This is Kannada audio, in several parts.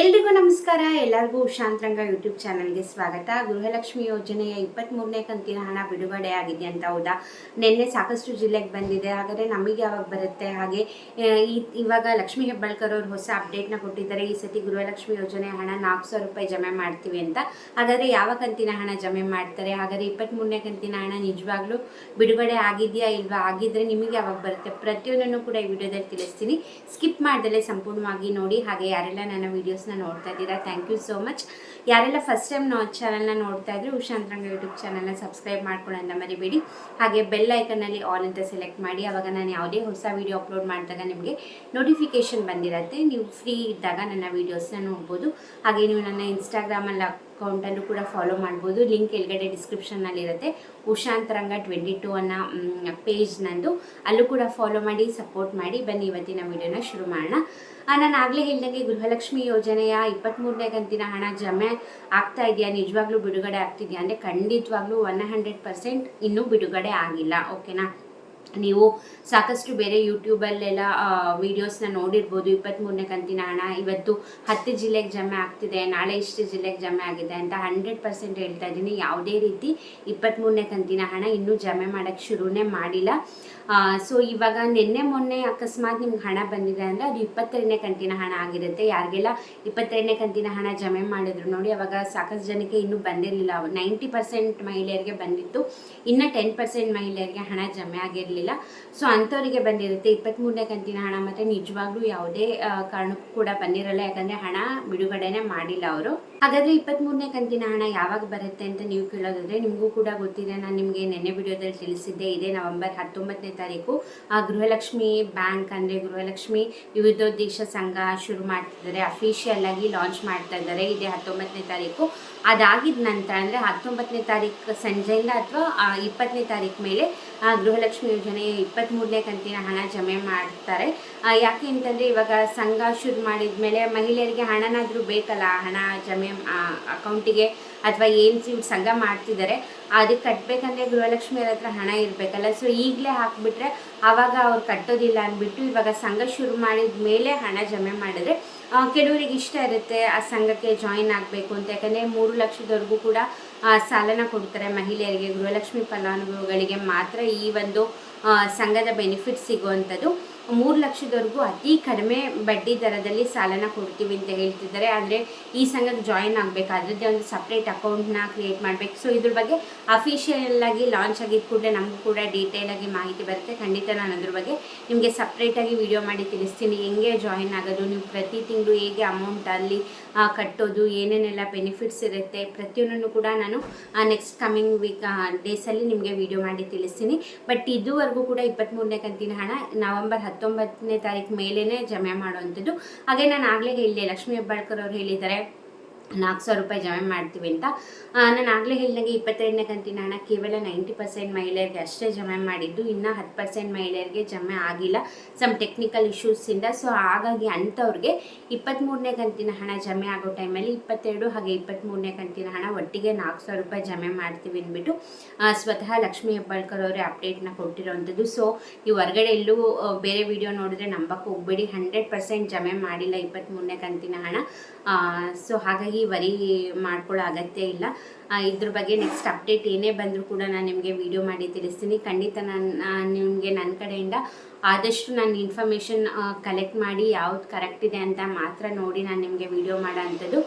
ಎಲ್ರಿಗೂ ನಮಸ್ಕಾರ. ಎಲ್ಲರಿಗೂ ಶಾಂತರಂಗ ಯೂಟ್ಯೂಬ್ ಚಾನಲ್ಗೆ ಸ್ವಾಗತ. ಗೃಹಲಕ್ಷ್ಮಿ ಯೋಜನೆಯ ಇಪ್ಪತ್ತ್ಮೂರನೇ ಕಂತಿನ ಹಣ ಬಿಡುಗಡೆ ಆಗಿದೆ ಅಂತ ಹೌದಾ? ನಿನ್ನೆ ಸಾಕಷ್ಟು ಜಿಲ್ಲೆಗೆ ಬಂದಿದೆ. ಹಾಗಾದರೆ ನಮಗೆ ಯಾವಾಗ ಬರುತ್ತೆ? ಹಾಗೆ ಇವಾಗ ಲಕ್ಷ್ಮಿ ಹೆಬ್ಬಾಳ್ಕರ್ ಅವರು ಹೊಸ ಅಪ್ಡೇಟ್ನ ಕೊಟ್ಟಿದ್ದಾರೆ. ಈ ಸತಿ ಗೃಹಲಕ್ಷ್ಮಿ ಯೋಜನೆ ಹಣ ನಾಲ್ಕು ಸಾವಿರ ರೂಪಾಯಿ ಜಮೆ ಮಾಡ್ತೀವಿ ಅಂತ. ಹಾಗಾದರೆ ಯಾವ ಕಂತಿನ ಹಣ ಜಮೆ ಮಾಡ್ತಾರೆ? ಹಾಗಾದರೆ ಇಪ್ಪತ್ತ್ಮೂರನೇ ಕಂತಿನ ಹಣ ನಿಜವಾಗ್ಲೂ ಬಿಡುಗಡೆ ಆಗಿದೆಯಾ ಇಲ್ವಾ? ಆಗಿದ್ರೆ ನಿಮಗೆ ಯಾವಾಗ ಬರುತ್ತೆ? ಪ್ರತಿಯೊಂದನ್ನು ಕೂಡ ಈ ವಿಡಿಯೋದಲ್ಲಿ ತಿಳಿಸ್ತೀನಿ. ಸ್ಕಿಪ್ ಮಾಡ್ದಲೇ ಸಂಪೂರ್ಣವಾಗಿ ನೋಡಿ. ಹಾಗೆ ಯಾರೆಲ್ಲ ನನ್ನ ವೀಡಿಯೋಸ್ನ ನೋಡ್ತಾ ಇದ್ದೀರಾ? ಥ್ಯಾಂಕ್ ಯು ಸೋ ಮಚ್ ಯಾರೆಲ್ಲ ಫಸ್ಟ್ ಟೈಮ್ ನಾವು ಚಾನಲ್ನ ನೋಡ್ತಾ ಇದ್ರೆ ಉಷಾಂತರಂಗ ಯೂಟ್ಯೂಬ್ ಚಾನಲ್ನ ಸಬ್ಸ್ಕ್ರೈಬ್ ಮಾಡ್ಕೊಳ್ಳೋಣ ಮರಿಬೇಡಿ. ಹಾಗೆ ಬೆಲ್ ಐಕನ್ನಲ್ಲಿ ಆಲ್ ಅಂತ ಸೆಲೆಕ್ಟ್ ಮಾಡಿ. ಆವಾಗ ನಾನು ಯಾವುದೇ ಹೊಸ ವೀಡಿಯೋ ಅಪ್ಲೋಡ್ ಮಾಡಿದಾಗ ನಿಮಗೆ ನೋಟಿಫಿಕೇಶನ್ ಬಂದಿರತ್ತೆ. ನೀವು ಫ್ರೀ ಇದ್ದಾಗ ನನ್ನ ವೀಡಿಯೋಸ್ನ ನೋಡ್ಬೋದು. ಹಾಗೆ ನೀವು ನನ್ನ ಇನ್ಸ್ಟಾಗ್ರಾಮಲ್ಲಿ ಅಕೌಂಟಲ್ಲೂ ಕೂಡ ಫಾಲೋ ಮಾಡ್ಬೋದು. ಲಿಂಕ್ ಕೆಳಗಡೆ ಡಿಸ್ಕ್ರಿಪ್ಷನ್ನಲ್ಲಿರುತ್ತೆ ಉಷಾಂತರಂಗ ಟ್ವೆಂಟಿ ಟು ಅನ್ನೋ ಪೇಜ್ ನಂದು. ಅಲ್ಲೂ ಕೂಡ ಫಾಲೋ ಮಾಡಿ ಸಪೋರ್ಟ್ ಮಾಡಿ ಬನ್ನಿ ಇವತ್ತಿನ ವಿಡಿಯೋನ ಶುರು ಮಾಡೋಣ. ನಾನು ಆಗಲೇ ಹೇಳಿದಂಗೆ ಗೃಹಲಕ್ಷ್ಮಿ ಯೋಜನೆಯ ಇಪ್ಪತ್ತ್ಮೂರನೇ ಕಂತಿನ ಹಣ ಜಮೆ ಆಗ್ತಾ ಇದೆಯಾ? ನಿಜವಾಗ್ಲೂ ಬಿಡುಗಡೆ ಆಗ್ತಿದೆಯಾ? ಅಂದರೆ ಖಂಡಿತವಾಗ್ಲೂ ಒನ್ ಹಂಡ್ರೆಡ್ ಪರ್ಸೆಂಟ್ ಇನ್ನೂ ಬಿಡುಗಡೆ ಆಗಿಲ್ಲ. ಓಕೆನಾ ನೀವು ಸಾಕಷ್ಟು ಬೇರೆ ಯೂಟ್ಯೂಬಲ್ಲೆಲ್ಲ ವೀಡಿಯೋಸ್ನ ನೋಡಿರ್ಬೋದು. ಇಪ್ಪತ್ತ್ಮೂರನೇ ಕಂತಿನ ಹಣ. ಇವತ್ತು ಹತ್ತು ಜಿಲ್ಲೆಗೆ ಜಮೆ ಆಗ್ತಿದೆ. ನಾಳೆ ಇಷ್ಟು ಜಿಲ್ಲೆಗೆ ಜಮೆ ಆಗಿದೆ ಅಂತ ಹಂಡ್ರೆಡ್ ಪರ್ಸೆಂಟ್ ಹೇಳ್ತಾ ಇದ್ದೀನಿ. ಯಾವುದೇ ರೀತಿ ಇಪ್ಪತ್ತ್ಮೂರನೇ ಕಂತಿನ ಹಣ ಇನ್ನೂ ಜಮೆ ಮಾಡೋಕ್ಕೆ ಶುರುನೇ ಮಾಡಿಲ್ಲ. ಸೊ ಇವಾಗ ನಿನ್ನೆ ಮೊನ್ನೆ ಅಕಸ್ಮಾತ್ ನಿಮ್ಗೆ ಹಣ ಬಂದಿದೆ ಅಂದರೆ ಅದು ಇಪ್ಪತ್ತೆರಡನೇ ಕಂತಿನ ಹಣ ಆಗಿರುತ್ತೆ. ಯಾರಿಗೆಲ್ಲ ಇಪ್ಪತ್ತೆರಡನೇ ಕಂತಿನ ಹಣ ಜಮೆ ಮಾಡಿದ್ರು ನೋಡಿ, ಅವಾಗ ಸಾಕಷ್ಟು ಜನಕ್ಕೆ ಇನ್ನೂ ಬಂದಿರಲಿಲ್ಲ. ನೈಂಟಿ ಪರ್ಸೆಂಟ್ ಮಹಿಳೆಯರಿಗೆ ಬಂದಿತ್ತು. ಇನ್ನು ಟೆನ್ ಪರ್ಸೆಂಟ್ ಮಹಿಳೆಯರಿಗೆ ಹಣ ಜಮೆ ಆಗಿರಲಿಲ್ಲ. ಸೊ ಅಂಥವರಿಗೆ ಬಂದಿರುತ್ತೆ. ಇಪ್ಪತ್ತ್ಮೂರನೇ ಕಂತಿನ ಹಣ ಮತ್ತು ನಿಜವಾಗ್ಲೂ ಯಾವುದೇ ಕಾರಣಕ್ಕೂ ಕೂಡ ಬಂದಿರಲ್ಲ. ಯಾಕಂದರೆ ಹಣ ಬಿಡುಗಡೆನೇ ಮಾಡಿಲ್ಲ ಅವರು. ಹಾಗಾದರೆ ಇಪ್ಪತ್ತ್ಮೂರನೇ ಕಂತಿನ ಹಣ ಯಾವಾಗ ಬರುತ್ತೆ ಅಂತ ನೀವು ಕೇಳೋದಾದರೆ ನಿಮಗೂ ಕೂಡ ಗೊತ್ತಿದೆ. ನಾನು ನಿಮಗೆ ನೆನ್ನೆ ವಿಡಿಯೋದಲ್ಲಿ ತಿಳಿಸಿದ್ದೆ ಇದೇ ನವೆಂಬರ್ ಹತ್ತೊಂಬತ್ತನೇ ತಾರೀಕು. ಆ, ಗೃಹಲಕ್ಷ್ಮಿ ಬ್ಯಾಂಕ್ ಅಂದರೆ ಗೃಹಲಕ್ಷ್ಮಿ ವಿವಿಧೋದ್ದೇಶ ಸಂಘ ಶುರು ಮಾಡ್ತಿದ್ದಾರೆ. ಅಫಿಷಿಯಲ್ ಆಗಿ ಲಾಂಚ್ ಮಾಡ್ತಾ ಇದ್ದಾರೆ ಇದೇ ಹತ್ತೊಂಬತ್ತನೇ ತಾರೀಕು. ಅದಾಗಿದ ನಂತರ ಅಂದರೆ ಹತ್ತೊಂಬತ್ತನೇ ತಾರೀಕು ಸಂಜೆಯಿಂದ ಅಥವಾ ಇಪ್ಪತ್ತನೇ ತಾರೀಕು ಮೇಲೆ ಗೃಹಲಕ್ಷ್ಮಿ ಯೋಜನೆಯ ಇಪ್ಪತ್ತ್ಮೂರನೇ ಕಂತಿನ ಹಣ ಜಮೆ ಮಾಡ್ತಾರೆ. ಯಾಕೆ ಅಂತಂದರೆ ಇವಾಗ ಸಂಘ ಶುರು ಮಾಡಿದ ಮೇಲೆ ಮಹಿಳೆಯರಿಗೆ ಹಣನಾದರೂ ಬೇಕಲ್ಲ, ಹಣ ಜಮೆ ಅಕೌಂಟಿಗೆ ಅಥವಾ ಏನು ಸಂಘ ಮಾಡ್ತಿದ್ದಾರೆ ಅದಕ್ಕೆ ಕಟ್ಟಬೇಕಂದ್ರೆ ಗೃಹಲಕ್ಷ್ಮಿ ಅವ್ರ ಹತ್ರ ಹಣ ಇರಬೇಕಲ್ಲ. ಸೊ ಈಗಲೇ ಹಾಕಿಬಿಟ್ರೆ ಆವಾಗ ಅವ್ರು ಕಟ್ಟೋದಿಲ್ಲ ಅಂದ್ಬಿಟ್ಟು ಇವಾಗ ಸಂಘ ಶುರು ಮಾಡಿದ ಮೇಲೆ ಹಣ ಜಮೆ ಮಾಡಿದ್ರೆ ಕೆಲವರಿಗೆ ಇಷ್ಟ ಇರುತ್ತೆ ಆ ಸಂಘಕ್ಕೆ ಜಾಯಿನ್ ಆಗಬೇಕು ಅಂತ. ಯಾಕಂದರೆ ಮೂರು ಲಕ್ಷದವರೆಗೂ ಕೂಡ ಸಾಲನ ಕೊಡ್ತಾರೆ ಮಹಿಳೆಯರಿಗೆ. ಗೃಹಲಕ್ಷ್ಮಿ ಫಲಾನುಭವಿಗಳಿಗೆ ಮಾತ್ರ ಈ ಒಂದು ಸಂಘದ ಬೆನಿಫಿಟ್ ಸಿಗುವಂಥದ್ದು. ಮೂರು ಲಕ್ಷದವರೆಗೂ ಅತಿ ಕಡಿಮೆ ಬಡ್ಡಿ ದರದಲ್ಲಿ ಸಾಲನ ಕೊಡ್ತೀವಿ ಅಂತ ಹೇಳ್ತಿದ್ದಾರೆ. ಆದರೆ ಈ ಸಂಘಕ್ಕೆ ಜಾಯಿನ್ ಆಗಬೇಕಾದ್ರದ್ದೇ ಒಂದು ಸಪ್ರೇಟ್ ಅಕೌಂಟ್ನ ಕ್ರಿಯೇಟ್ ಮಾಡಬೇಕು. ಸೊ ಇದ್ರ ಬಗ್ಗೆ ಅಫಿಷಿಯಲ್ ಆಗಿ ಲಾಂಚ್ ಆಗಿದ ಕೂಡಲೇ ನಮಗೂ ಕೂಡ ಡೀಟೇಲ್ ಆಗಿ ಮಾಹಿತಿ ಬರುತ್ತೆ. ಖಂಡಿತ ನಾನು ಅದ್ರ ಬಗ್ಗೆ ನಿಮಗೆ ಸಪ್ರೇಟಾಗಿ ವಿಡಿಯೋ ಮಾಡಿ ತಿಳಿಸ್ತೀನಿ. ಹೆಂಗೆ ಜಾಯಿನ್ ಆಗೋದು, ನೀವು ಪ್ರತಿ ತಿಂಗಳು ಹೇಗೆ ಅಮೌಂಟ್ ಅಲ್ಲಿ ಕಟ್ಟೋದು, ಏನೇನೆಲ್ಲ ಬೆನಿಫಿಟ್ಸ್ ಇರುತ್ತೆ ಪ್ರತಿಯೊಂದನ್ನು ಕೂಡ ನಾನು ನೆಕ್ಸ್ಟ್ ಕಮಿಂಗ್ ವೀಕ್ ಡೇಸಲ್ಲಿ ನಿಮಗೆ ವಿಡಿಯೋ ಮಾಡಿ ತಿಳಿಸ್ತೀನಿ. ಬಟ್ ಇದುವರೆಗೂ ಕೂಡ ಇಪ್ಪತ್ತ್ಮೂರನೇ ಕಂತಿನ ಹಣ ನವಂಬರ್ ಹತ್ತೊಂಬತ್ತನೇ ತಾರೀಕು ಮೇಲೇ ಜಮೆ ಮಾಡುವಂಥದ್ದು. ಹಾಗೆ ನಾನು ಆಗಲೇ ಹೇಳಿದೆ ಲಕ್ಷ್ಮೀ ಹೆಬ್ಬಾಳ್ಕರ್ ಅವ್ರು ಹೇಳಿದ್ದಾರೆ. ನಾಲ್ಕು ಸಾವಿರ ರೂಪಾಯಿ ಜಮೆ ಮಾಡ್ತೀವಿ ಅಂತ. ನಾನು ಆಗಲೇ ಹೇಳಿದಂಗೆ ಇಪ್ಪತ್ತೆರಡನೇ ಕಂತಿನ ಹಣ ಕೇವಲ ನೈಂಟಿ ಪರ್ಸೆಂಟ್ ಮಹಿಳೆಯರಿಗೆ ಅಷ್ಟೇ ಜಮೆ ಮಾಡಿದ್ದು, ಇನ್ನೂ ಹತ್ತು ಪರ್ಸೆಂಟ್ ಮಹಿಳೆಯರಿಗೆ ಜಮೆ ಆಗಿಲ್ಲ. ಸಮ್ ಟೆಕ್ನಿಕಲ್ ಇಶ್ಯೂಸಿಂದ ಸೊ ಹಾಗಾಗಿ ಅಂಥವ್ರಿಗೆ ಇಪ್ಪತ್ತ್ಮೂರನೇ ಕಂತಿನ ಹಣ ಜಮೆ ಆಗೋ ಟೈಮಲ್ಲಿ ಇಪ್ಪತ್ತೆರಡು ಹಾಗೆ ಇಪ್ಪತ್ತ್ಮೂರನೇ ಕಂತಿನ ಹಣ ಒಟ್ಟಿಗೆ ನಾಲ್ಕು ಸಾವಿರ ರೂಪಾಯಿ ಜಮೆ ಮಾಡ್ತೀವಿ ಅಂದ್ಬಿಟ್ಟು ಸ್ವತಃ ಲಕ್ಷ್ಮೀ ಹೆಬ್ಬಾಳ್ಕರ್ ಅವರೇ ಅಪ್ಡೇಟ್ನ ಕೊಟ್ಟಿರೋವಂಥದ್ದು. ಸೊ ನೀವು ಹೊರಗಡೆ ಎಲ್ಲೂ ಬೇರೆ ವಿಡಿಯೋ ನೋಡಿದ್ರೆ ನಂಬಕ್ಕೆ ಹೋಗ್ಬೇಡಿ. ಹಂಡ್ರೆಡ್ ಪರ್ಸೆಂಟ್ ಜಮೆ ಮಾಡಿಲ್ಲ ಇಪ್ಪತ್ತ್ಮೂರನೇ ಕಂತಿನ ಹಣ. ಸೊ ಹಾಗಾಗಿ ವರಿ ಮಾಡ್ಕೊಳ್ಳೋ ಅಗತ್ಯ ಇಲ್ಲ. ಇದ್ರ ಬಗ್ಗೆ ನೆಕ್ಸ್ಟ್ ಅಪ್ಡೇಟ್ ಏನೇ ಬಂದರೂ ಕೂಡ ನಾನು ನಿಮಗೆ ವಿಡಿಯೋ ಮಾಡಿ ತಿಳಿಸ್ತೀನಿ. ಖಂಡಿತ ನಾನು ನಿಮಗೆ ನನ್ನ ಕಡೆಯಿಂದ ಆದಷ್ಟು ನಾನು ಇನ್ಫಾರ್ಮೇಷನ್ ಕಲೆಕ್ಟ್ ಮಾಡಿ ಯಾವ್ದು ಕರೆಕ್ಟ್ ಇದೆ ಅಂತ ಮಾತ್ರ ನೋಡಿ ನಾನು ನಿಮಗೆ ವಿಡಿಯೋ ಮಾಡೋ ಅಂಥದ್ದು.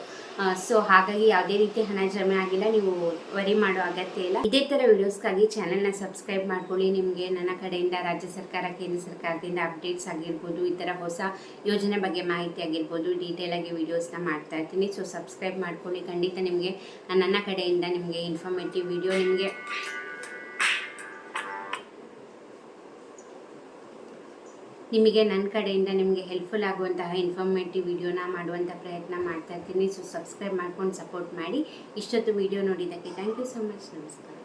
ಸೊ ಹಾಗಾಗಿ ಯಾವುದೇ ರೀತಿ ಹಣ ಜಮೆ ಆಗಿಲ್ಲ, ನೀವು ವರಿ ಮಾಡೋ ಅಗತ್ಯ ಇಲ್ಲ. ಇದೇ ಥರ ವಿಡಿಯೋಸ್ಗಾಗಿ ಚಾನಲ್ನ ಸಬ್ಸ್ಕ್ರೈಬ್ ಮಾಡ್ಕೊಳ್ಳಿ. ನಿಮಗೆ ನನ್ನ ಕಡೆಯಿಂದ, ರಾಜ್ಯ ಸರ್ಕಾರ ಕೇಂದ್ರ ಸರ್ಕಾರದಿಂದ ಅಪ್ಡೇಟ್ಸ್ ಆಗಿರ್ಬೋದು, ಈ ಥರ ಹೊಸ ಯೋಜನೆ ಬಗ್ಗೆ ಮಾಹಿತಿ ಆಗಿರ್ಬೋದು ಡೀಟೇಲ್ ಆಗಿ ವಿಡಿಯೋಸ್ನ ಮಾಡ್ತಾ ಇರ್ತೀನಿ. ಸೊ ಸಬ್ಸ್ಕ್ರೈಬ್ ಮಾಡ್ಕೊಳ್ಳಿ. ಖಂಡಿತ ನಿಮಗೆ ನನ್ನ ಕಡೆಯಿಂದ ನಿಮಗೆ ಇನ್ಫಾರ್ಮೇಟಿವ್ ವಿಡಿಯೋ ನಿಮಗೆ ನಿಮಗೆ ನನ್ನ ಕಡೆಯಿಂದ ನಿಮಗೆ ಹೆಲ್ಪ್ಫುಲ್ ಆಗುವಂತಹ ಇನ್ಫಾರ್ಮೇಟಿವ್ ವಿಡಿಯೋನ ಮಾಡುವಂಥ ಪ್ರಯತ್ನ ಮಾಡ್ತಾ ಇರ್ತೀನಿ. ಸೊ ಸಬ್ಸ್ಕ್ರೈಬ್ ಮಾಡ್ಕೊಂಡು ಸಪೋರ್ಟ್ ಮಾಡಿ. ಇಷ್ಟೊತ್ತು ವಿಡಿಯೋ ನೋಡಿದ್ದಕ್ಕೆ ಥ್ಯಾಂಕ್ ಯು ಸೊ ಮಚ್ ನಮಸ್ಕಾರ.